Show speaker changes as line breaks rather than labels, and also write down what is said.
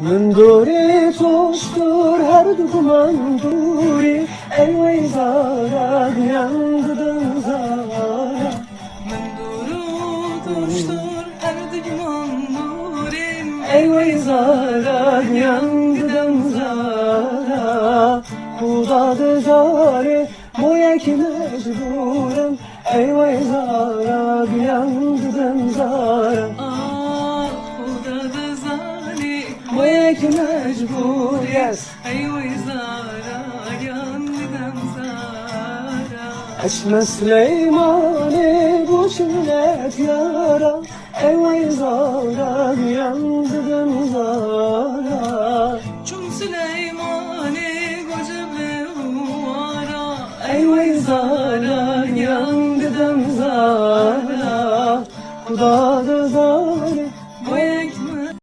Munduri tostur her dugu manduri Elvay zara gyan gıdan zara
Munduru tostur her dugu manduri Elvay
zara gyan gıdan zara Kudadı zare boya ki mecburen Elvay zara gyan gıdan zara
tek mecburiyet
Açma Süleyman'ı bu şillet yara. Eyvay zaram yandım zara.
Çum Süleyman'ı koca mevara Eyvay zaram
yandım zara. Kudada zara